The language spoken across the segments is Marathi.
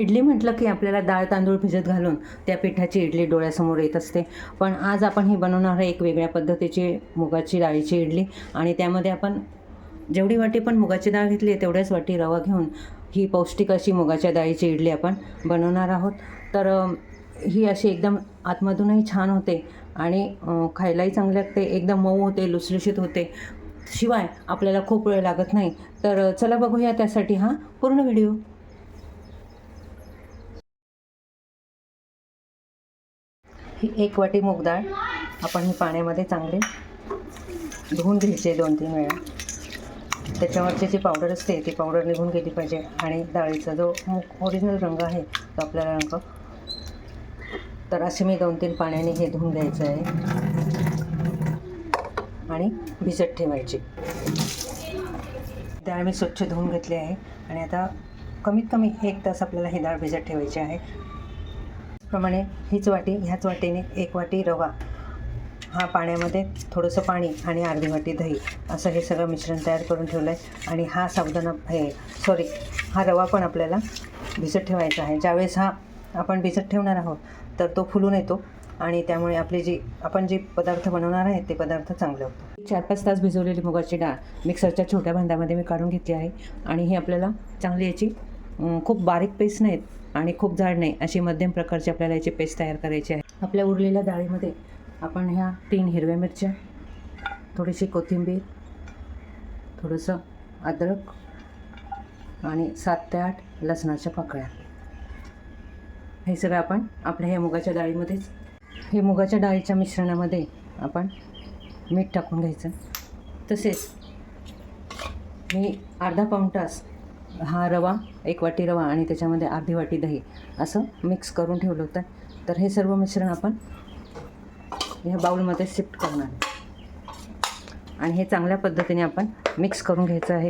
इडली म्हटलं की आपल्याला डाळ तांदूळ भिजत घालून त्या पिठाची इडली डोळ्यासमोर येत असते. पण आज आपण ही बनवणार आहे एक वेगळ्या पद्धतीची मुगाची डाळीची इडली आणि त्यामध्ये आपण जेवढी वाटी पण मुगाची डाळ घेतली आहे तेवढ्याच वाटी रवा घेऊन ही पौष्टिक अशी मुगाच्या डाळीची इडली आपण बनवणार आहोत. तर ही अशी एकदम आतमधूनही छान होते आणि खायलाही चांगले लागते. एकदम मऊ होते लुसलुशीत होते. शिवाय आपल्याला खूप वेळ लागत नाही. तर चला बघूया त्यासाठी हा पूर्ण व्हिडिओ. ही एक वाटी मूग डाळ. आपण ही पाण्यामध्ये चांगली धुवून घ्यायची दोन तीन वेळा. त्याच्यावरची जी पावडर असते ती पावडर निघून गेली पाहिजे. आणि डाळीचा जो मूग ओरिजिनल रंग आहे तो आपल्याला रंग. तर असे मी दोन तीन पाण्याने हे धुवून घ्यायचं आहे. आणि भिजत ठेवायची. डाळ मी स्वच्छ धुवून घेतली आहे. आणि आता कमीत कमी एक तास आपल्याला ही डाळ भिजत ठेवायची आहे. प्रमाणे हीच वाटी ह्याच वाटीने एक वाटी रवा. हा पाण्यामध्ये थोडंसं पाणी आणि अर्धी वाटी दही. असं हे सगळं मिश्रण तयार करून ठेवलं आहे आणि हा साबुदाणा हे सॉरी हा रवा पण आपल्याला भिजत ठेवायचा आहे. ज्यावेळेस हा आपण भिजत ठेवणार आहोत तर तो फुलून येतो आणि त्यामुळे आपली जी आपण जे पदार्थ बनवणार आहेत ते पदार्थ चांगले होतात. चार पाच तास भिजवलेली मुगाची डाळ मिक्सरच्या छोट्या भांड्यामध्ये मी काढून घेतली आहे. आणि ही आपल्याला चांगली याची खूप बारीक पेस्ट नाहीत आणि खूप जाड नाही अशी मध्यम प्रकारची आपल्याला याची पेस्ट तयार करायची आहे. आपल्या उरलेल्या डाळीमध्ये आपण ह्या तीन हिरव्या मिरच्या थोडीशी कोथिंबीर थोडंसं अद्रक आणि सात ते आठ लसणाच्या पाकळ्या. हे सगळं आपण आपल्या ह्या मुगाच्या डाळीमध्येच हे मुगाच्या डाळीच्या मिश्रणामध्ये आपण मीठ टाकून घ्यायचं. तसेच मी अर्धा पाऊण तास हा रवा एक वाटी रवा आणि त्याच्यामध्ये अर्धी वाटी दही असं मिक्स करून ठेवलं होतं तर हे सर्व मिश्रण आपण ह्या बाउलमध्ये शिफ्ट करणार आहे. आणि हे चांगल्या पद्धतीने आपण मिक्स करून घ्यायचं आहे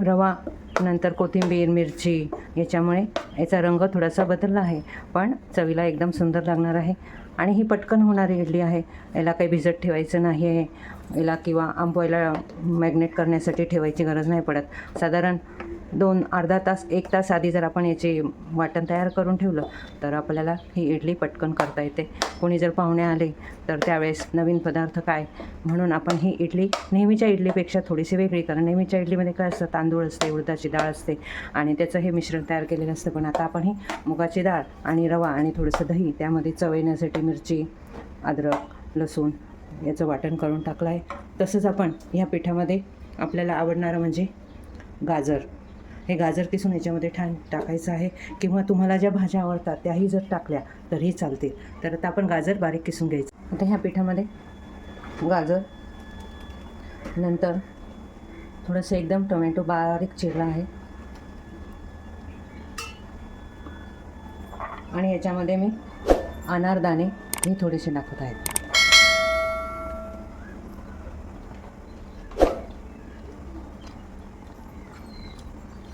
रवा नंतर कोथिंबीर मिरची याच्यामुळे याचा रंग थोडासा बदलला आहे. पण चवीला एकदम सुंदर लागणार आहे. आणि ही पटकन होणारी इडली आहे. याला काही भिजत ठेवायचं नाही आहे. याला किंवा आंबोयला मॅग्नेट करण्यासाठी ठेवायची गरज नाही पडत. साधारण दोन अर्धा तास एक तास आधी जर आपण याचे वाटण तयार करून ठेवलं तर आपल्याला ही इडली पटकन करता येते. कोणी जर पाहुणे आले तर त्यावेळेस नवीन पदार्थ काय? म्हणून आपण ही इडली नेहमीच्या इडलीपेक्षा थोडीशी वेगळी कारण नेहमीच्या इडलीमध्ये काय असतं? तांदूळ असते उडदाची डाळ असते आणि त्याचं हे मिश्रण तयार केलेलं असतं. पण आता आपण ही मुगाची डाळ आणि रवा आणि थोडंसं दही त्यामध्ये चव येण्यासाठी मिरची अद्रक लसूण याचं वाटण करून टाकलं आहे. तसंच आपण ह्या पिठामध्ये आपल्याला आवडणारं म्हणजे गाजर. हे गाजर किसून याच्यामध्ये ठाण टाकायचं आहे किंवा तुम्हाला ज्या भाज्या आवडतात त्याही जर टाकल्या तरीही चालतील. तर आता आपण गाजर बारीक किसून घ्यायचं. आता ह्या पिठामध्ये गाजर नंतर थोडंसं एकदम टोमॅटो बारीक चिरला आहे. आणि याच्यामध्ये मी अनारदाणे हे थोडेसे टाकत आहेत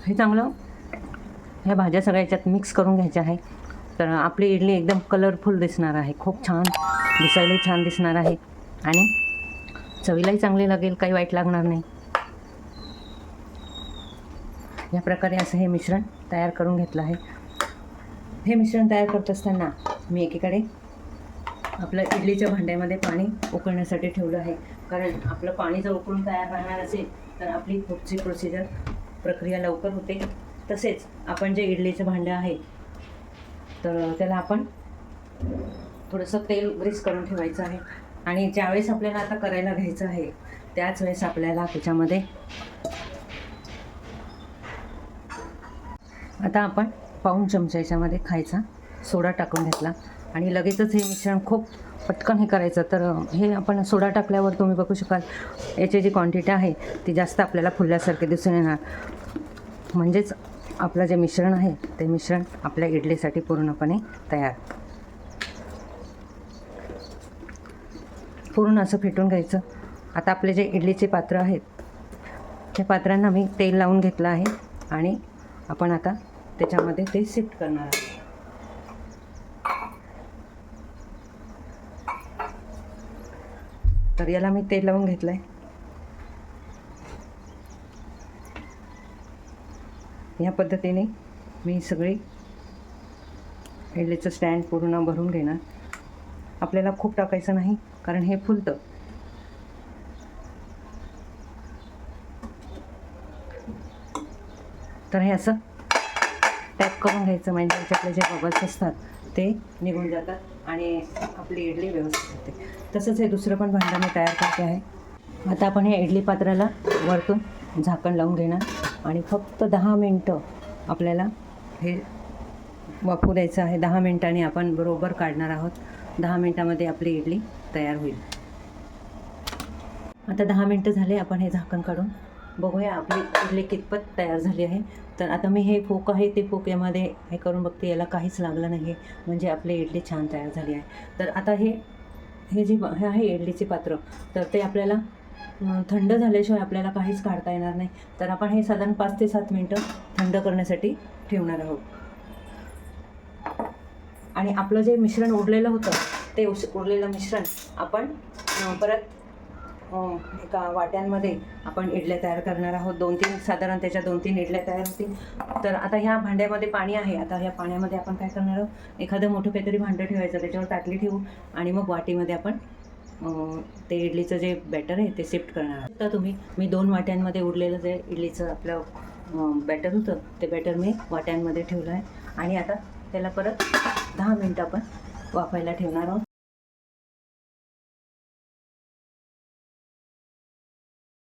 हे चांगलं. ह्या भाज्या सगळ्या याच्यात मिक्स करून घ्यायच्या आहे. तर आपली इडली एकदम कलरफुल दिसणार आहे. खूप छान. दिसायलाही छान दिसणार आहे. आणि चवीलाही चांगली लागेल काही वाईट लागणार नाही. या प्रकारे असं हे मिश्रण तयार करून घेतलं आहे. हे मिश्रण तयार करत असताना मी एकीकडे आपलं इडलीच्या भांड्यामध्ये पाणी उकळण्यासाठी ठेवलं आहे. कारण आपलं पाणी जर उकळून तयार राहणार असेल तर आपली पुढची प्रोसिजर प्रक्रिया लवकर होते. तसेच आपण जे इडलीचं भांडं आहे तर त्याला आपण थोडंसं तेल ग्रीस करून ठेवायचं आहे. आणि ज्यावेळेस आपल्याला आता करायला घ्यायचं आहे त्याच वेळेस आपल्याला त्याच्यामध्ये आता आपण पाऊण चमचा याच्यामध्ये खायचा. सोडा टाकून घेतला. आणि लगेचच हे मिश्रण खूप पटकन हे करायचं. तर हे आपण सोडा टाकल्यावर तुम्ही बघू शकाल याची जी क्वांटिटी आहे ती जास्त आपल्याला फुलल्यासारखे दिसून येणार. म्हणजेच आपलं जे मिश्रण आहे ते मिश्रण आपल्या इडलीसाठी पूर्णपणे तयार. पूर्ण असं फेटून घ्यायचं. आता आपले जे इडलीचे पात्र आहेत त्या पात्रांना मी तेल लावून घेतलं आहे आणि आपण आता त्याच्यामध्ये ते शिफ्ट करणार आहोत. तर याला मी तेल लावून घेतलं आहे ह्या पद्धतीने मी सगळी इडलीचं स्टँड पूर्ण भरून घेणार. आपल्याला खूप टाकायचं नाही कारण हे फुलतं. तर हे असं टॅप करून घ्यायचं म्हणजे त्याच्यातले जे बबल्स असतात ते निघून जातात. आणि आपली इडली व्यवस्थित होते. तसंच हे दुसरं पण भांडं मी तयार करते आहे. आता आपण हे इडली पात्राला वरतून झाकण लावून घेणार. आणि फक्त दहा मिनटं आपल्याला हे वाफू द्यायचं आहे. दहा मिनटांनी आपण बरोबर काढणार आहोत. दहा मिनटामध्ये आपली इडली तयार होईल. आता दहा मिनटं झाले आपण हे झाकण काढून बघूया आपली इडली कितपत तयार झाली आहे. तर आता मी हे फोक आहे ते फोक यामध्ये हे करून बघते याला काहीच लागलं नाही म्हणजे आपली इडली छान तयार झाली आहे. तर आता हे हे जे हे आहे इडलीचे पात्र तर ते आपल्याला थंड झाल्याशिवाय आपल्याला काहीच काढता येणार नाही. तर आपण हे साधारण पाच ते सात मिनटं थंड करण्यासाठी ठेवणार आहोत. आणि आपलं जे मिश्रण उरलेलं होतं ते उस उरलेलं मिश्रण आपण परत हो. एका वाट्यांमध्ये आपण इडल्या तयार करणार आहोत. दोन तीन साधारण त्याच्या दोन तीन इडल्या तयार होतील. तर आता ह्या भांड्यामध्ये पाणी आहे. आता ह्या पाण्यामध्ये आपण काय करणार आहोत? एखादं मोठं काहीतरी भांडं ठेवायचं त्याच्यावर ताटली ठेवू आणि मग वाटीमध्ये आपण ते इडलीचं जे बॅटर आहे ते शिफ्ट करणार आहोत. तर तुम्ही मी दोन वाट्यांमध्ये उरलेलं जे इडलीचं आपलं बॅटर होतं ते बॅटर मी वाट्यांमध्ये ठेवलं आहे. आणि आता त्याला परत दहा मिनटं आपण वाफायला ठेवणार आहोत.